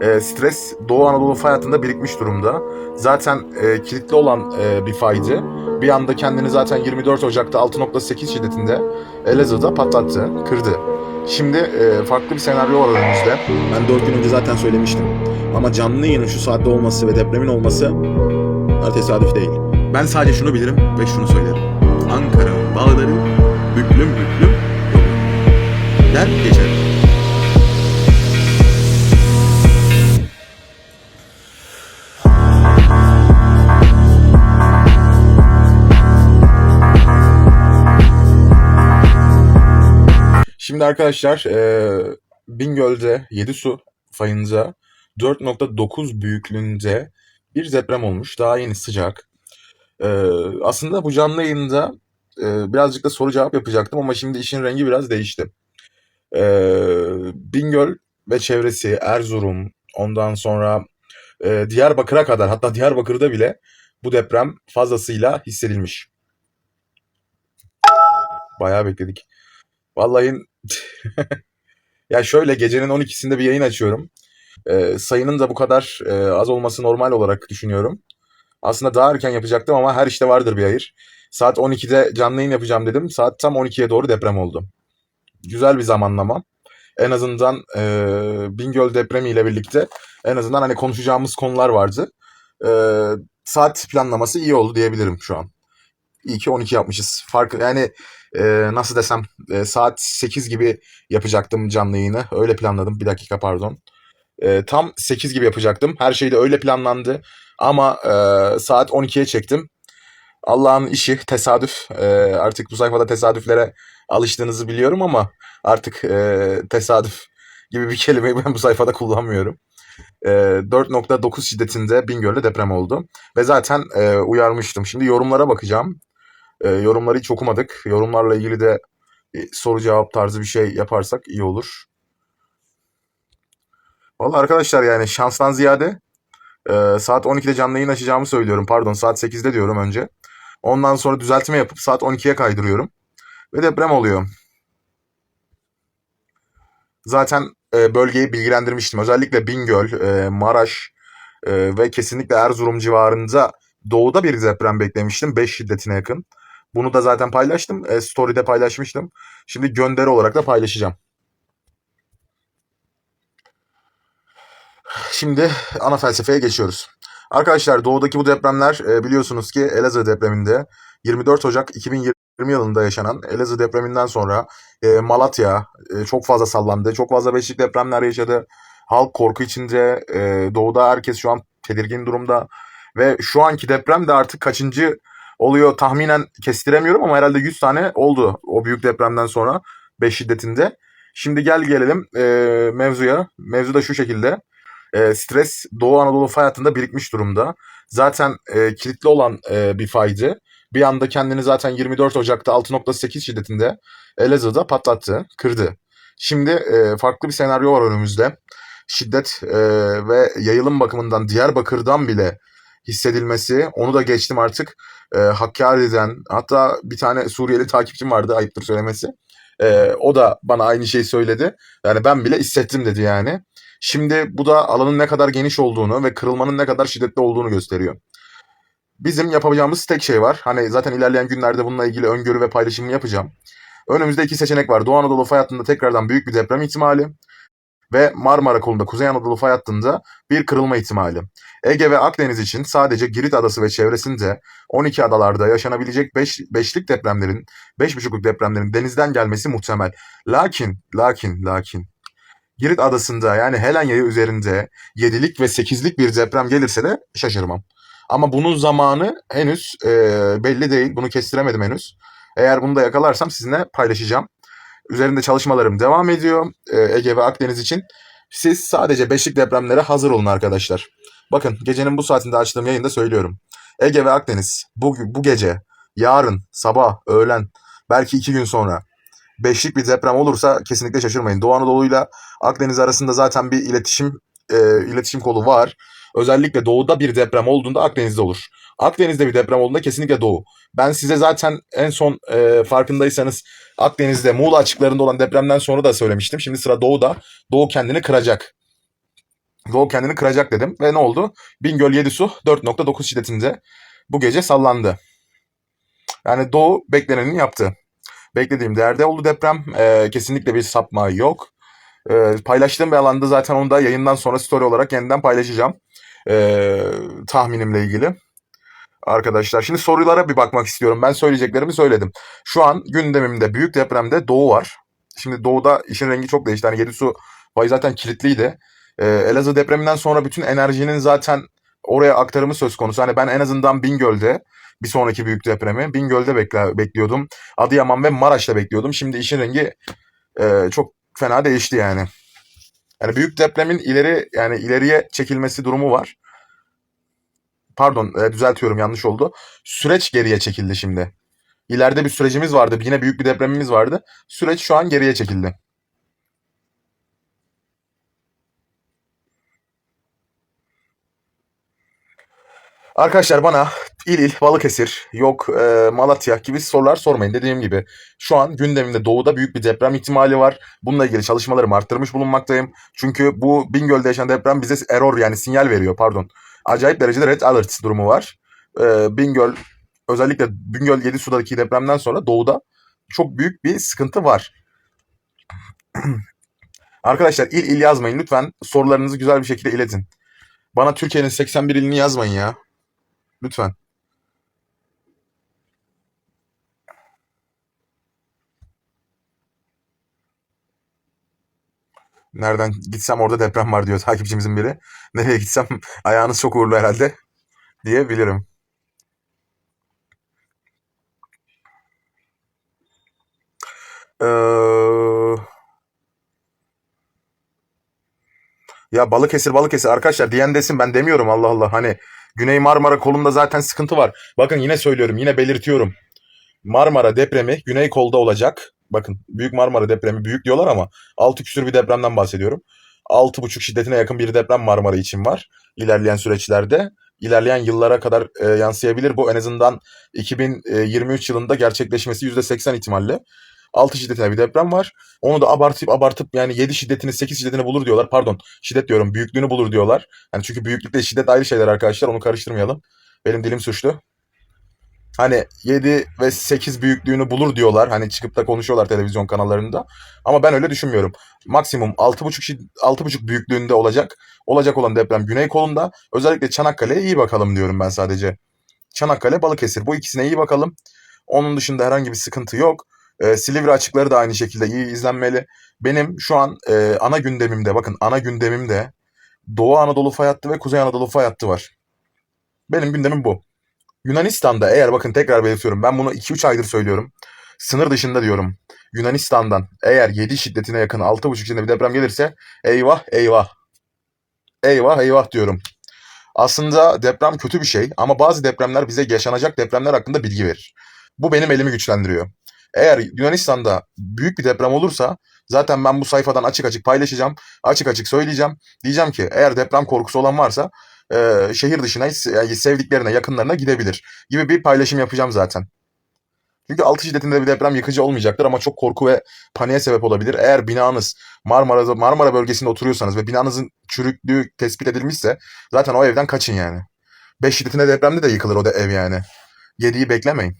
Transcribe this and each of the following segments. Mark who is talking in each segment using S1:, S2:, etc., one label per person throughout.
S1: e, stres Doğu Anadolu fay hattında birikmiş durumda. Zaten e, kilitli olan e, bir faydı. Bir anda kendini zaten 24 Ocak'ta 6.8 şiddetinde Elazığ'da patlattı, kırdı. Şimdi e, farklı bir senaryo var önümüzde. Ben 4 gün önce zaten söylemiştim. Ama canlı yayının şu saatte olması ve depremin olması bunlar tesadüf değil. Ben sadece şunu bilirim ve şunu söylerim. Ankara bağları büklüm büklüm dolu. Der geçer. Şimdi arkadaşlar eee Bingöl'de 7 su fayınca 4.9 büyüklüğünde bir deprem olmuş. Daha yeni sıcak. Eee, aslında bu canlı yayında eee, birazcık da soru cevap yapacaktım ama şimdi işin rengi biraz değişti. Eee Bingöl ve çevresi, Erzurum, ondan sonra eee, Diyarbakır'a kadar hatta Diyarbakır'da bile bu deprem fazlasıyla hissedilmiş. Bayağı bekledik. Vallahi ya şöyle gecenin 12'sinde bir yayın açıyorum. Ee, sayının da bu kadar e, az olması normal olarak düşünüyorum. Aslında daha erken yapacaktım ama her işte vardır bir hayır. Saat 12'de canlı yayın yapacağım dedim. Saat tam 12'ye doğru deprem oldu. Güzel bir zamanlama. En azından e, Bingöl depremiyle birlikte en azından hani konuşacağımız konular vardı. E, saat planlaması iyi oldu diyebilirim şu an. İyi ki 12 yapmışız. Fark yani e, nasıl desem e, saat 8 gibi yapacaktım canlı yayını. Öyle planladım. Bir dakika pardon. E, tam 8 gibi yapacaktım. Her şey de öyle planlandı. Ama e, saat 12'ye çektim. Allah'ın işi tesadüf. E, artık bu sayfada tesadüflere alıştığınızı biliyorum ama artık e, tesadüf gibi bir kelimeyi ben bu sayfada kullanmıyorum. E, 4.9 şiddetinde Bingöl'de deprem oldu. Ve zaten e, uyarmıştım. Şimdi yorumlara bakacağım. E, yorumları hiç okumadık. Yorumlarla ilgili de e, soru cevap tarzı bir şey yaparsak iyi olur. Vallahi arkadaşlar yani şanstan ziyade e, saat 12'de canlı yayın açacağımı söylüyorum. Pardon saat 8'de diyorum önce. Ondan sonra düzeltme yapıp saat 12'ye kaydırıyorum. Ve deprem oluyor. Zaten e, bölgeyi bilgilendirmiştim. Özellikle Bingöl, e, Maraş e, ve kesinlikle Erzurum civarında doğuda bir deprem beklemiştim. 5 şiddetine yakın. Bunu da zaten paylaştım. E, story'de paylaşmıştım. Şimdi gönderi olarak da paylaşacağım. Şimdi ana felsefeye geçiyoruz. Arkadaşlar doğudaki bu depremler e, biliyorsunuz ki Elazığ depreminde 24 Ocak 2020 yılında yaşanan Elazığ depreminden sonra e, Malatya e, çok fazla sallandı. Çok fazla beşik depremler yaşadı. Halk korku içinde. E, doğuda herkes şu an tedirgin durumda. Ve şu anki deprem de artık kaçıncı oluyor tahminen kestiremiyorum ama herhalde 100 tane oldu o büyük depremden sonra 5 şiddetinde. Şimdi gel gelelim e, mevzuya. Mevzu da şu şekilde. E, stres Doğu Anadolu fay hattında birikmiş durumda. Zaten e, kilitli olan e, bir faydı. Bir anda kendini zaten 24 Ocak'ta 6.8 şiddetinde Elazığ'da patlattı, kırdı. Şimdi e, farklı bir senaryo var önümüzde. Şiddet e, ve yayılım bakımından Diyarbakır'dan bile hissedilmesi, onu da geçtim artık. E, Hakkari'den, hatta bir tane Suriyeli takipçim vardı, ayıptır söylemesi. E, o da bana aynı şeyi söyledi. Yani ben bile hissettim dedi yani. Şimdi bu da alanın ne kadar geniş olduğunu ve kırılmanın ne kadar şiddetli olduğunu gösteriyor. Bizim yapabileceğimiz tek şey var. Hani zaten ilerleyen günlerde bununla ilgili öngörü ve paylaşımını yapacağım. Önümüzde iki seçenek var. Doğu Anadolu fay hattında tekrardan büyük bir deprem ihtimali ve Marmara kolunda Kuzey Anadolu fay hattında bir kırılma ihtimali. Ege ve Akdeniz için sadece Girit adası ve çevresinde 12 adalarda yaşanabilecek 5 beş, beşlik depremlerin, 5,5'luk depremlerin denizden gelmesi muhtemel. Lakin, lakin, lakin Girit adasında yani Helen yayı üzerinde 7'lik ve 8'lik bir deprem gelirse de şaşırmam. Ama bunun zamanı henüz e, belli değil. Bunu kestiremedim henüz. Eğer bunu da yakalarsam sizinle paylaşacağım. Üzerinde çalışmalarım devam ediyor e, Ege ve Akdeniz için. Siz sadece beşlik depremlere hazır olun arkadaşlar. Bakın gecenin bu saatinde açtığım yayında söylüyorum. Ege ve Akdeniz bu, bu gece, yarın, sabah, öğlen, belki iki gün sonra beşlik bir deprem olursa kesinlikle şaşırmayın. Doğu Anadolu'yla Akdeniz arasında zaten bir iletişim e, iletişim kolu var. Özellikle doğuda bir deprem olduğunda Akdeniz'de olur. Akdeniz'de bir deprem olduğunda kesinlikle doğu. Ben size zaten en son e, farkındaysanız Akdeniz'de Muğla açıklarında olan depremden sonra da söylemiştim. Şimdi sıra doğuda. Doğu kendini kıracak. Doğu kendini kıracak dedim. Ve ne oldu? Bingöl 7 su 4.9 şiddetinde bu gece sallandı. Yani Doğu bekleneni yaptı. Beklediğim değerde oldu deprem. Ee, kesinlikle bir sapma yok. Ee, paylaştığım bir alanda zaten onu da yayından sonra story olarak yeniden paylaşacağım. Ee, tahminimle ilgili. Arkadaşlar şimdi sorulara bir bakmak istiyorum. Ben söyleyeceklerimi söyledim. Şu an gündemimde büyük depremde Doğu var. Şimdi Doğu'da işin rengi çok değişti. Hani 7 su payı zaten kilitliydi. Ee, Elazığ depreminden sonra bütün enerjinin zaten oraya aktarımı söz konusu. Hani ben en azından Bingöl'de bir sonraki büyük depremi Bingöl'de bekle, bekliyordum. Adıyaman ve Maraş'ta bekliyordum. Şimdi işin rengi e, çok fena değişti yani. Yani büyük depremin ileri yani ileriye çekilmesi durumu var. Pardon e, düzeltiyorum yanlış oldu. Süreç geriye çekildi şimdi. İleride bir sürecimiz vardı. Yine büyük bir depremimiz vardı. Süreç şu an geriye çekildi. Arkadaşlar bana il il Balıkesir yok e, Malatya gibi sorular sormayın. Dediğim gibi şu an gündemimde doğuda büyük bir deprem ihtimali var. Bununla ilgili çalışmalarımı arttırmış bulunmaktayım. Çünkü bu Bingöl'de yaşanan deprem bize error yani sinyal veriyor pardon. Acayip derecede red alert durumu var. E, Bingöl özellikle Bingöl 7 sudaki depremden sonra doğuda çok büyük bir sıkıntı var. Arkadaşlar il il yazmayın lütfen sorularınızı güzel bir şekilde iletin. Bana Türkiye'nin 81 ilini yazmayın ya. Lütfen. Nereden gitsem orada deprem var diyor takipçimizin biri. Nereye gitsem ayağınız çok uğurlu herhalde diyebilirim. Ee, ya Balıkesir Balıkesir arkadaşlar diyen desin ben demiyorum Allah Allah. Hani Güney Marmara kolunda zaten sıkıntı var. Bakın yine söylüyorum yine belirtiyorum. Marmara depremi Güney kolda olacak. Bakın Büyük Marmara depremi büyük diyorlar ama 6 küsür bir depremden bahsediyorum. 6,5 şiddetine yakın bir deprem Marmara için var ilerleyen süreçlerde. İlerleyen yıllara kadar e, yansıyabilir. Bu en azından 2023 yılında gerçekleşmesi %80 ihtimalle. 6 şiddetine bir deprem var. Onu da abartıp abartıp yani 7 şiddetini 8 şiddetini bulur diyorlar. Pardon şiddet diyorum büyüklüğünü bulur diyorlar. Yani çünkü büyüklükle şiddet ayrı şeyler arkadaşlar onu karıştırmayalım. Benim dilim suçlu. Hani 7 ve 8 büyüklüğünü bulur diyorlar. Hani çıkıp da konuşuyorlar televizyon kanallarında. Ama ben öyle düşünmüyorum. Maksimum 6,5 6,5 büyüklüğünde olacak. Olacak olan deprem güney kolunda. Özellikle Çanakkale'ye iyi bakalım diyorum ben sadece. Çanakkale, Balıkesir bu ikisine iyi bakalım. Onun dışında herhangi bir sıkıntı yok. Ee, Silivri açıkları da aynı şekilde iyi izlenmeli. Benim şu an e, ana gündemimde bakın ana gündemimde Doğu Anadolu fay hattı ve Kuzey Anadolu fay hattı var. Benim gündemim bu. Yunanistan'da eğer bakın tekrar belirtiyorum ben bunu 2-3 aydır söylüyorum. Sınır dışında diyorum. Yunanistan'dan eğer 7 şiddetine yakın 6,5 şiddetinde bir deprem gelirse eyvah eyvah. Eyvah eyvah diyorum. Aslında deprem kötü bir şey ama bazı depremler bize yaşanacak depremler hakkında bilgi verir. Bu benim elimi güçlendiriyor. Eğer Yunanistan'da büyük bir deprem olursa zaten ben bu sayfadan açık açık paylaşacağım. Açık açık söyleyeceğim. Diyeceğim ki eğer deprem korkusu olan varsa e, şehir dışına yani sevdiklerine yakınlarına gidebilir gibi bir paylaşım yapacağım zaten. Çünkü 6 şiddetinde bir deprem yıkıcı olmayacaktır ama çok korku ve paniğe sebep olabilir. Eğer binanız Marmara, Marmara bölgesinde oturuyorsanız ve binanızın çürüklüğü tespit edilmişse zaten o evden kaçın yani. 5 şiddetinde depremde de yıkılır o da ev yani. 7'yi beklemeyin.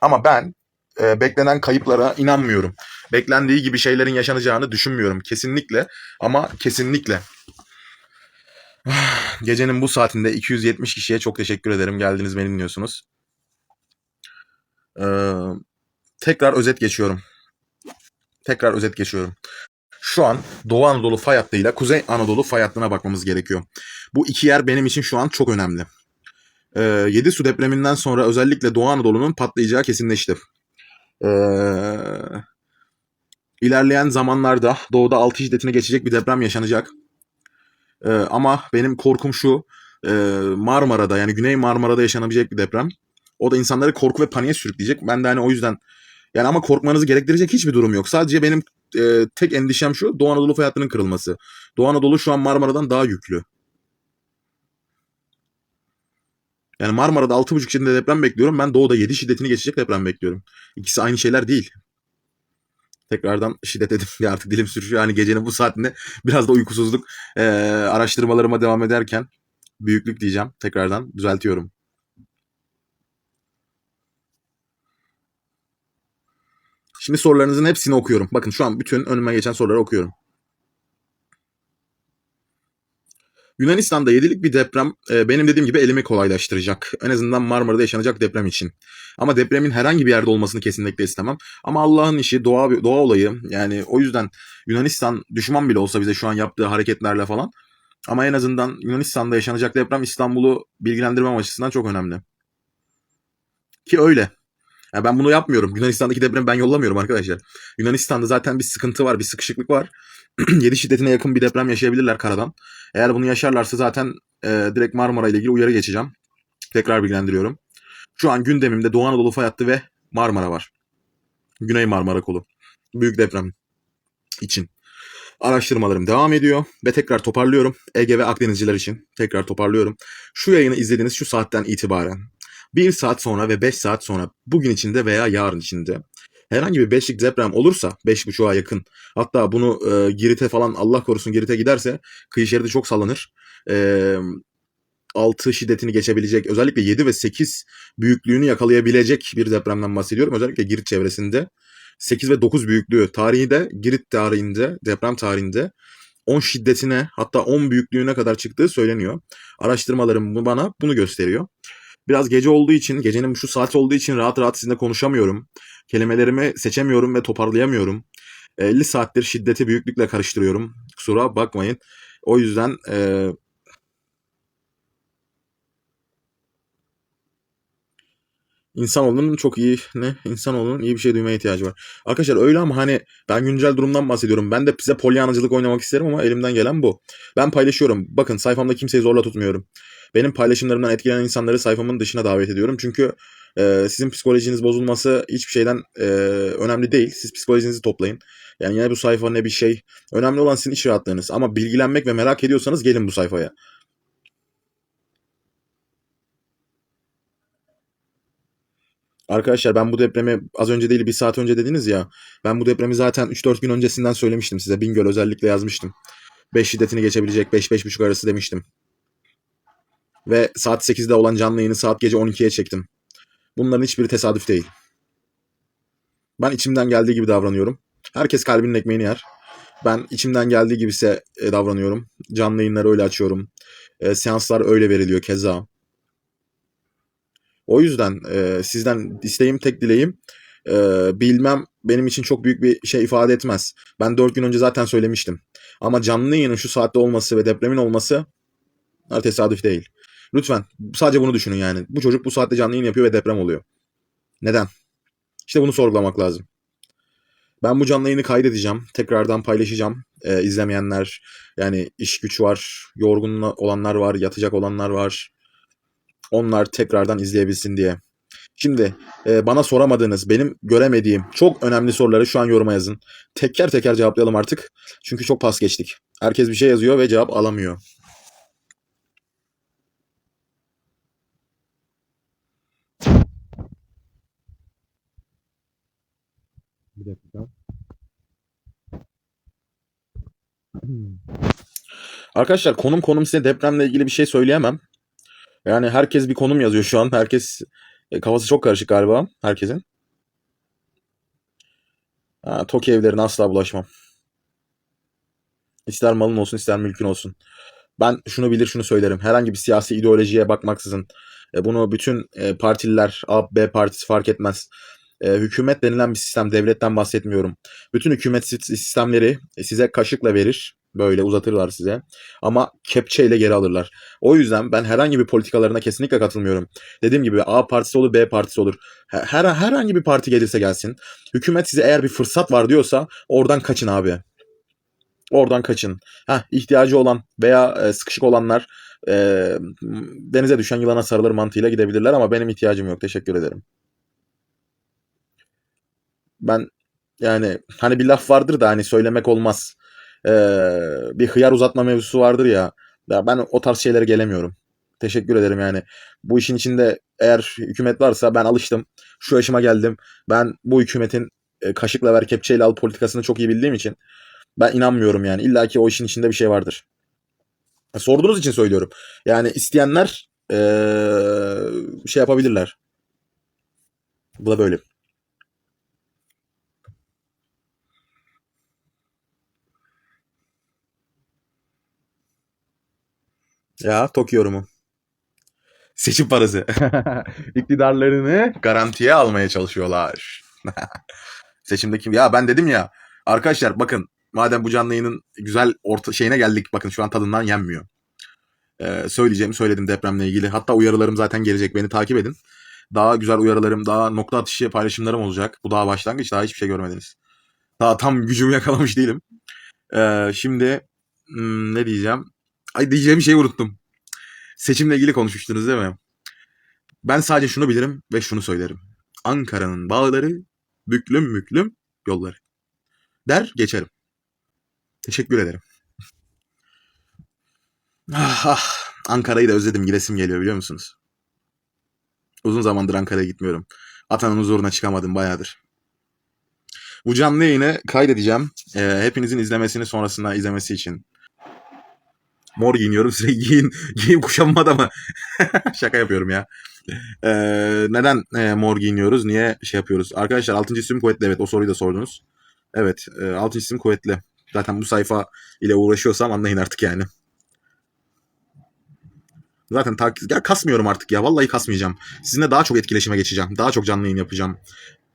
S1: Ama ben e, beklenen kayıplara inanmıyorum. Beklendiği gibi şeylerin yaşanacağını düşünmüyorum. Kesinlikle ama kesinlikle. Gecenin bu saatinde 270 kişiye çok teşekkür ederim. Geldiniz beni dinliyorsunuz. Ee, tekrar özet geçiyorum. Tekrar özet geçiyorum. Şu an Doğu Anadolu fay hattıyla Kuzey Anadolu fay hattına bakmamız gerekiyor. Bu iki yer benim için şu an çok önemli. Ee, 7 su depreminden sonra özellikle Doğu Anadolu'nun patlayacağı kesinleşti. Ee, ilerleyen zamanlarda doğuda 6 şiddetine geçecek bir deprem yaşanacak. Ee, ama benim korkum şu e, Marmara'da yani Güney Marmara'da yaşanabilecek bir deprem. O da insanları korku ve paniğe sürükleyecek. Ben de hani o yüzden yani ama korkmanızı gerektirecek hiçbir durum yok. Sadece benim e, tek endişem şu Doğu Anadolu fay kırılması. Doğu Anadolu şu an Marmara'dan daha yüklü. Yani Marmara'da 6,5 şiddetinde deprem bekliyorum. Ben doğuda 7 şiddetini geçecek deprem bekliyorum. İkisi aynı şeyler değil. Tekrardan şiddet edip ya artık dilim sürüşüyor. Yani gecenin bu saatinde biraz da uykusuzluk eee, araştırmalarıma devam ederken büyüklük diyeceğim. Tekrardan düzeltiyorum. Şimdi sorularınızın hepsini okuyorum. Bakın şu an bütün önüme geçen soruları okuyorum. Yunanistan'da 7'lik bir deprem e, benim dediğim gibi elimi kolaylaştıracak. En azından Marmara'da yaşanacak deprem için. Ama depremin herhangi bir yerde olmasını kesinlikle istemem. Ama Allah'ın işi, doğa doğa olayı. Yani o yüzden Yunanistan düşman bile olsa bize şu an yaptığı hareketlerle falan. Ama en azından Yunanistan'da yaşanacak deprem İstanbul'u bilgilendirmem açısından çok önemli. Ki öyle. Yani ben bunu yapmıyorum. Yunanistan'daki depremi ben yollamıyorum arkadaşlar. Yunanistan'da zaten bir sıkıntı var, bir sıkışıklık var. 7 şiddetine yakın bir deprem yaşayabilirler karadan. Eğer bunu yaşarlarsa zaten e, direkt Marmara ile ilgili uyarı geçeceğim. Tekrar bilgilendiriyorum. Şu an gündemimde Doğu Anadolu fay ve Marmara var. Güney Marmara kolu. Büyük deprem için. Araştırmalarım devam ediyor ve tekrar toparlıyorum. Ege ve Akdenizciler için tekrar toparlıyorum. Şu yayını izlediğiniz şu saatten itibaren 1 saat sonra ve 5 saat sonra bugün içinde veya yarın içinde herhangi bir 5'lik deprem olursa 5.5'a yakın hatta bunu e, Girit'e falan Allah korusun Girit'e giderse kıyı şeridi çok sallanır. E, 6 şiddetini geçebilecek özellikle 7 ve 8 büyüklüğünü yakalayabilecek bir depremden bahsediyorum. Özellikle Girit çevresinde 8 ve 9 büyüklüğü tarihi de Girit tarihinde deprem tarihinde 10 şiddetine hatta 10 büyüklüğüne kadar çıktığı söyleniyor. Araştırmalarım bana bunu gösteriyor. Biraz gece olduğu için, gecenin şu saat olduğu için rahat rahat sizinle konuşamıyorum. Kelimelerimi seçemiyorum ve toparlayamıyorum. 50 saattir şiddeti büyüklükle karıştırıyorum. Kusura bakmayın. O yüzden e, İnsanoğlunun çok iyi ne? İnsanoğlunun iyi bir şey duymaya ihtiyacı var. Arkadaşlar öyle ama hani ben güncel durumdan bahsediyorum. Ben de size polyanacılık oynamak isterim ama elimden gelen bu. Ben paylaşıyorum. Bakın sayfamda kimseyi zorla tutmuyorum. Benim paylaşımlarımdan etkilenen insanları sayfamın dışına davet ediyorum. Çünkü e, sizin psikolojiniz bozulması hiçbir şeyden e, önemli değil. Siz psikolojinizi toplayın. Yani yine bu sayfa ne bir şey. Önemli olan sizin iş rahatlığınız. Ama bilgilenmek ve merak ediyorsanız gelin bu sayfaya. Arkadaşlar ben bu depremi az önce değil bir saat önce dediniz ya. Ben bu depremi zaten 3-4 gün öncesinden söylemiştim size. Bingöl özellikle yazmıştım. 5 şiddetini geçebilecek 5-5.5 arası demiştim. Ve saat 8'de olan canlı yayını saat gece 12'ye çektim. Bunların hiçbiri tesadüf değil. Ben içimden geldiği gibi davranıyorum. Herkes kalbinin ekmeğini yer. Ben içimden geldiği gibise e, davranıyorum. Canlı yayınları öyle açıyorum. E, seanslar öyle veriliyor keza. O yüzden e, sizden isteğim tek dileğim e, bilmem benim için çok büyük bir şey ifade etmez. Ben 4 gün önce zaten söylemiştim. Ama canlı yayının şu saatte olması ve depremin olması tesadüf değil. Lütfen sadece bunu düşünün yani. Bu çocuk bu saatte canlı yayın yapıyor ve deprem oluyor. Neden? İşte bunu sorgulamak lazım. Ben bu canlı yayını kaydedeceğim. Tekrardan paylaşacağım. Ee, izlemeyenler yani iş güç var, yorgun olanlar var, yatacak olanlar var. Onlar tekrardan izleyebilsin diye. Şimdi e, bana soramadığınız, benim göremediğim çok önemli soruları şu an yoruma yazın. Teker teker cevaplayalım artık. Çünkü çok pas geçtik. Herkes bir şey yazıyor ve cevap alamıyor. Bir dakika. Arkadaşlar konum konum size depremle ilgili bir şey söyleyemem. Yani herkes bir konum yazıyor şu an. Herkes e, kafası çok karışık galiba herkesin. Ha, TOKİ evlerine asla bulaşmam. İster malın olsun ister mülkün olsun. Ben şunu bilir şunu söylerim. Herhangi bir siyasi ideolojiye bakmaksızın e, bunu bütün e, partililer A, B partisi fark etmez. E, hükümet denilen bir sistem, devletten bahsetmiyorum. Bütün hükümet sistemleri size kaşıkla verir. Böyle uzatırlar size. Ama kepçeyle geri alırlar. O yüzden ben herhangi bir politikalarına kesinlikle katılmıyorum. Dediğim gibi A partisi olur, B partisi olur. Her herhangi bir parti gelirse gelsin. Hükümet size eğer bir fırsat var diyorsa oradan kaçın abi. Oradan kaçın. Ha ihtiyacı olan veya e, sıkışık olanlar e, denize düşen yılana sarılır mantığıyla gidebilirler ama benim ihtiyacım yok. Teşekkür ederim. Ben yani hani bir laf vardır da hani söylemek olmaz. Ee, bir hıyar uzatma mevzusu vardır ya. Ya ben o tarz şeylere gelemiyorum. Teşekkür ederim yani. Bu işin içinde eğer hükümet varsa ben alıştım. Şu yaşıma geldim. Ben bu hükümetin e, kaşıkla ver kepçeyle al politikasını çok iyi bildiğim için ben inanmıyorum yani. İlla ki o işin içinde bir şey vardır. Sorduğunuz için söylüyorum. Yani isteyenler e, şey yapabilirler. Bu da böyle. Ya Tok yorumu. Seçim parası. İktidarlarını garantiye almaya çalışıyorlar. Seçimdeki ya ben dedim ya arkadaşlar bakın madem bu canlı yayının güzel orta şeyine geldik bakın şu an tadından yenmiyor. Ee, söyleyeceğimi söyledim depremle ilgili. Hatta uyarılarım zaten gelecek. Beni takip edin. Daha güzel uyarılarım, daha nokta atışı paylaşımlarım olacak. Bu daha başlangıç. Daha hiçbir şey görmediniz. Daha tam gücümü yakalamış değilim. Ee, şimdi hmm, ne diyeceğim? Ay diyeceğim şeyi unuttum. Seçimle ilgili konuşmuştunuz değil mi? Ben sadece şunu bilirim ve şunu söylerim. Ankara'nın bağları büklüm büklüm yolları. Der geçerim. Teşekkür ederim. Ah, ah. Ankara'yı da özledim. Gidesim geliyor biliyor musunuz? Uzun zamandır Ankara'ya gitmiyorum. Atanın huzuruna çıkamadım bayağıdır. Bu canlı yayını kaydedeceğim. Ee, hepinizin izlemesini sonrasında izlemesi için. Mor giyiniyorum. Size giyin, giyim kuşanmadı ama. Şaka yapıyorum ya. Ee, neden e, mor giyiniyoruz? Niye şey yapıyoruz? Arkadaşlar 6. isim kuvvetli. Evet o soruyu da sordunuz. Evet e, 6. isim kuvvetli. Zaten bu sayfa ile uğraşıyorsam anlayın artık yani. Zaten takip ya kasmıyorum artık ya. Vallahi kasmayacağım. Sizinle daha çok etkileşime geçeceğim. Daha çok canlı yayın yapacağım.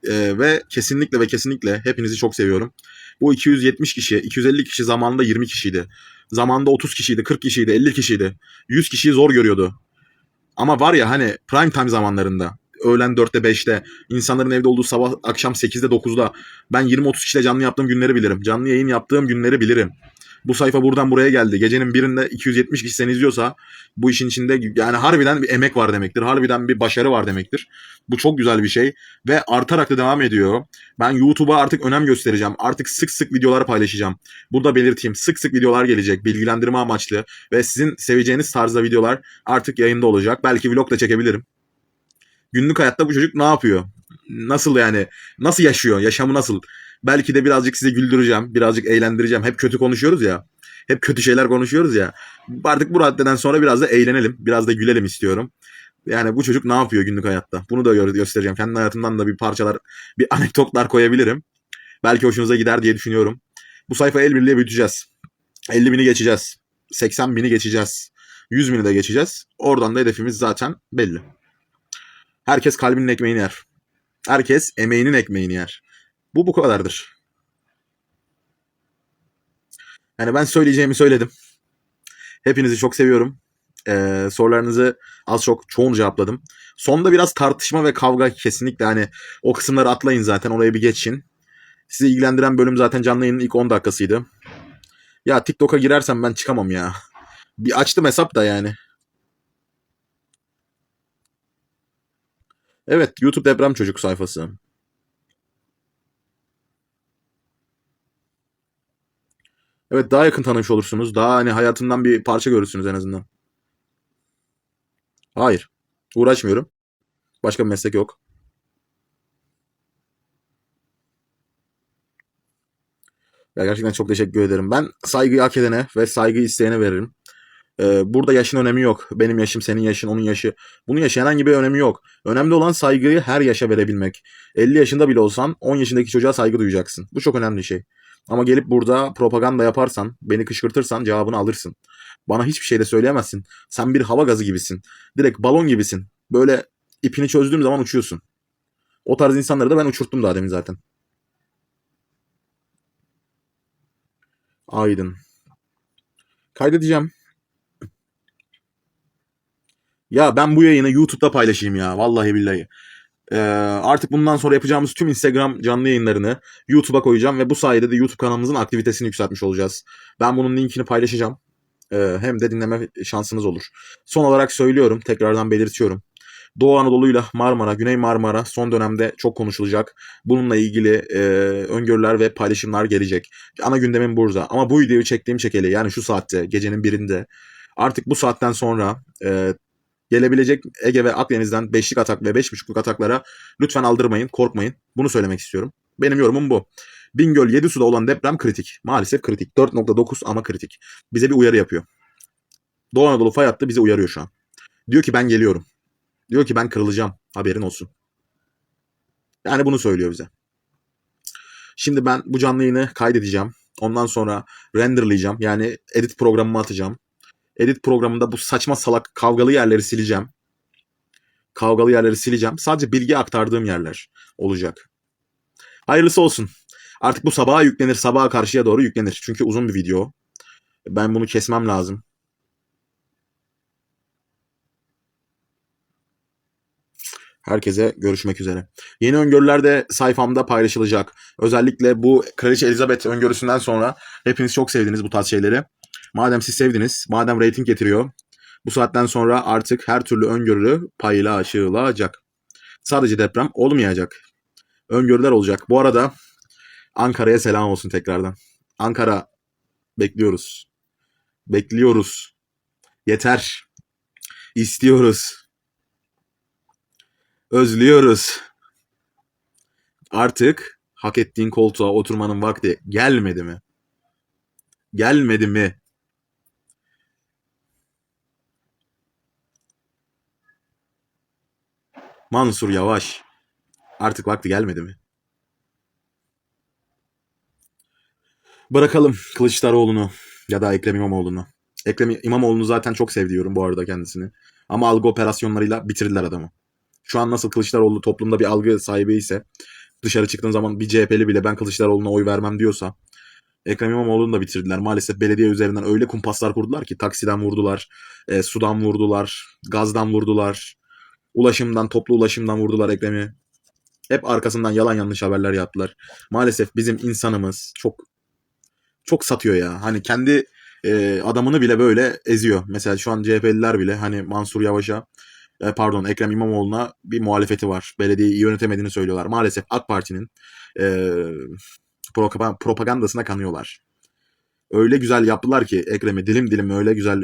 S1: Ee, ve kesinlikle ve kesinlikle hepinizi çok seviyorum. Bu 270 kişi, 250 kişi zamanında 20 kişiydi. Zamanında 30 kişiydi, 40 kişiydi, 50 kişiydi. 100 kişiyi zor görüyordu. Ama var ya hani prime time zamanlarında öğlen 4'te 5'te insanların evde olduğu sabah akşam 8'de 9'da ben 20-30 kişiyle canlı yaptığım günleri bilirim. Canlı yayın yaptığım günleri bilirim. Bu sayfa buradan buraya geldi. Gecenin birinde 270 kişi seni izliyorsa bu işin içinde yani harbiden bir emek var demektir. Harbiden bir başarı var demektir. Bu çok güzel bir şey ve artarak da devam ediyor. Ben YouTube'a artık önem göstereceğim. Artık sık sık videolar paylaşacağım. Burada belirteyim. Sık sık videolar gelecek. Bilgilendirme amaçlı ve sizin seveceğiniz tarzda videolar artık yayında olacak. Belki vlog da çekebilirim. Günlük hayatta bu çocuk ne yapıyor? Nasıl yani? Nasıl yaşıyor? Yaşamı nasıl? Belki de birazcık sizi güldüreceğim. Birazcık eğlendireceğim. Hep kötü konuşuyoruz ya. Hep kötü şeyler konuşuyoruz ya. Artık bu raddeden sonra biraz da eğlenelim. Biraz da gülelim istiyorum. Yani bu çocuk ne yapıyor günlük hayatta? Bunu da gö- göstereceğim. Kendi hayatımdan da bir parçalar, bir anekdotlar koyabilirim. Belki hoşunuza gider diye düşünüyorum. Bu sayfayı el birliğiyle büyüteceğiz. 50 bini geçeceğiz. 80 bini geçeceğiz. 100 bini de geçeceğiz. Oradan da hedefimiz zaten belli. Herkes kalbinin ekmeğini yer. Herkes emeğinin ekmeğini yer. Bu bu kadardır. Yani ben söyleyeceğimi söyledim. Hepinizi çok seviyorum. Ee, sorularınızı az çok çoğunu cevapladım. Sonda biraz tartışma ve kavga kesinlikle hani o kısımları atlayın zaten oraya bir geçin. Sizi ilgilendiren bölüm zaten canlı yayının ilk 10 dakikasıydı. Ya TikTok'a girersem ben çıkamam ya. Bir açtım hesap da yani. Evet YouTube Deprem Çocuk sayfası. Evet daha yakın tanış olursunuz. Daha hani hayatımdan bir parça görürsünüz en azından. Hayır. Uğraşmıyorum. Başka bir meslek yok. Ya gerçekten çok teşekkür ederim. Ben saygıyı hak edene ve saygı isteyene veririm. Ee, burada yaşın önemi yok. Benim yaşım, senin yaşın, onun yaşı. Bunun yaşı herhangi bir önemi yok. Önemli olan saygıyı her yaşa verebilmek. 50 yaşında bile olsan 10 yaşındaki çocuğa saygı duyacaksın. Bu çok önemli şey. Ama gelip burada propaganda yaparsan, beni kışkırtırsan cevabını alırsın. Bana hiçbir şey de söyleyemezsin. Sen bir hava gazı gibisin. Direkt balon gibisin. Böyle ipini çözdüğüm zaman uçuyorsun. O tarz insanları da ben uçurttum daha demin zaten. Aydın. Kaydedeceğim. Ya ben bu yayını YouTube'da paylaşayım ya. Vallahi billahi. Ee, artık bundan sonra yapacağımız tüm Instagram canlı yayınlarını YouTube'a koyacağım ve bu sayede de YouTube kanalımızın aktivitesini yükseltmiş olacağız. Ben bunun linkini paylaşacağım. Ee, hem de dinleme şansınız olur. Son olarak söylüyorum, tekrardan belirtiyorum. Doğu Anadolu'yla Marmara, Güney Marmara son dönemde çok konuşulacak. Bununla ilgili e, öngörüler ve paylaşımlar gelecek. Ana gündemim burada. Ama bu videoyu çektiğim çekeli yani şu saatte, gecenin birinde artık bu saatten sonra e, gelebilecek Ege ve Akdeniz'den 5'lik atak ve 5.5'luk ataklara lütfen aldırmayın, korkmayın. Bunu söylemek istiyorum. Benim yorumum bu. Bingöl 7 suda olan deprem kritik. Maalesef kritik. 4.9 ama kritik. Bize bir uyarı yapıyor. Doğu Anadolu fay hattı bize uyarıyor şu an. Diyor ki ben geliyorum. Diyor ki ben kırılacağım. Haberin olsun. Yani bunu söylüyor bize. Şimdi ben bu canlı yayını kaydedeceğim. Ondan sonra renderlayacağım. Yani edit programıma atacağım. Edit programında bu saçma salak kavgalı yerleri sileceğim. Kavgalı yerleri sileceğim. Sadece bilgi aktardığım yerler olacak. Hayırlısı olsun. Artık bu sabaha yüklenir. Sabaha karşıya doğru yüklenir. Çünkü uzun bir video. Ben bunu kesmem lazım. Herkese görüşmek üzere. Yeni öngörüler de sayfamda paylaşılacak. Özellikle bu Kraliçe Elizabeth öngörüsünden sonra hepiniz çok sevdiniz bu tarz şeyleri. Madem siz sevdiniz, madem rating getiriyor, bu saatten sonra artık her türlü öngörü paylaşılacak. Sadece deprem olmayacak. Öngörüler olacak. Bu arada Ankara'ya selam olsun tekrardan. Ankara bekliyoruz. Bekliyoruz. Yeter. İstiyoruz. Özlüyoruz. Artık hak ettiğin koltuğa oturmanın vakti gelmedi mi? Gelmedi mi? Mansur Yavaş. Artık vakti gelmedi mi? Bırakalım Kılıçdaroğlu'nu ya da Ekrem İmamoğlu'nu. Ekrem İmamoğlu'nu zaten çok sevdiyorum bu arada kendisini. Ama algı operasyonlarıyla bitirdiler adamı. Şu an nasıl Kılıçdaroğlu toplumda bir algı sahibi ise dışarı çıktığın zaman bir CHP'li bile ben Kılıçdaroğlu'na oy vermem diyorsa Ekrem İmamoğlu'nu da bitirdiler. Maalesef belediye üzerinden öyle kumpaslar kurdular ki taksiden vurdular, e, sudan vurdular, gazdan vurdular, ulaşımdan, toplu ulaşımdan vurdular Ekrem'i. Hep arkasından yalan yanlış haberler yaptılar. Maalesef bizim insanımız çok çok satıyor ya. Hani kendi e, adamını bile böyle eziyor. Mesela şu an CHP'liler bile hani Mansur Yavaş'a e, pardon Ekrem İmamoğlu'na bir muhalefeti var. Belediyeyi yönetemediğini söylüyorlar. Maalesef AK Parti'nin e, propa- propagandasına kanıyorlar. Öyle güzel yaptılar ki Ekrem'i dilim dilim öyle güzel,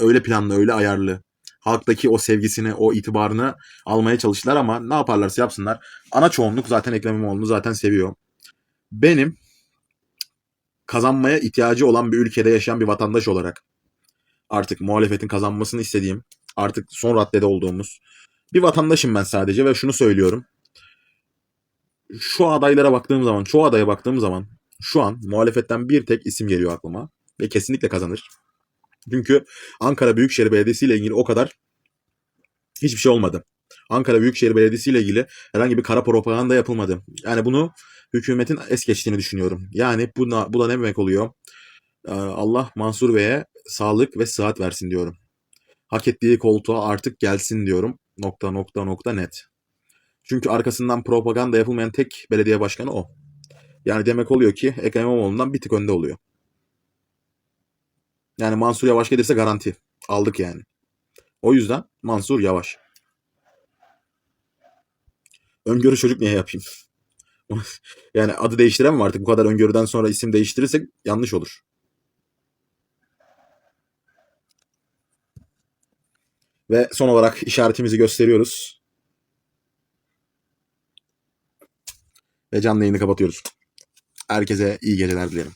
S1: öyle planlı, öyle ayarlı. Halktaki o sevgisini, o itibarını almaya çalıştılar ama ne yaparlarsa yapsınlar. Ana çoğunluk zaten Ekrem İmamoğlu'nu zaten seviyor. Benim kazanmaya ihtiyacı olan bir ülkede yaşayan bir vatandaş olarak artık muhalefetin kazanmasını istediğim, artık son raddede olduğumuz bir vatandaşım ben sadece ve şunu söylüyorum. Şu adaylara baktığım zaman, çoğu adaya baktığım zaman şu an muhalefetten bir tek isim geliyor aklıma ve kesinlikle kazanır. Çünkü Ankara Büyükşehir Belediyesi ile ilgili o kadar hiçbir şey olmadı. Ankara Büyükşehir Belediyesi ile ilgili herhangi bir kara propaganda yapılmadı. Yani bunu hükümetin es geçtiğini düşünüyorum. Yani bu, da- bu da ne demek oluyor? Ee, Allah Mansur Bey'e sağlık ve sıhhat versin diyorum. Hak ettiği koltuğa artık gelsin diyorum. Nokta nokta nokta net. Çünkü arkasından propaganda yapılmayan tek belediye başkanı o. Yani demek oluyor ki Ekrem İmamoğlu'ndan bir tık önde oluyor. Yani Mansur Yavaş gelirse garanti. Aldık yani. O yüzden Mansur Yavaş. Öngörü çocuk niye yapayım? yani adı değiştiremem artık. Bu kadar öngörüden sonra isim değiştirirsek yanlış olur. Ve son olarak işaretimizi gösteriyoruz. Ve canlı yayını kapatıyoruz. Herkese iyi geceler dilerim.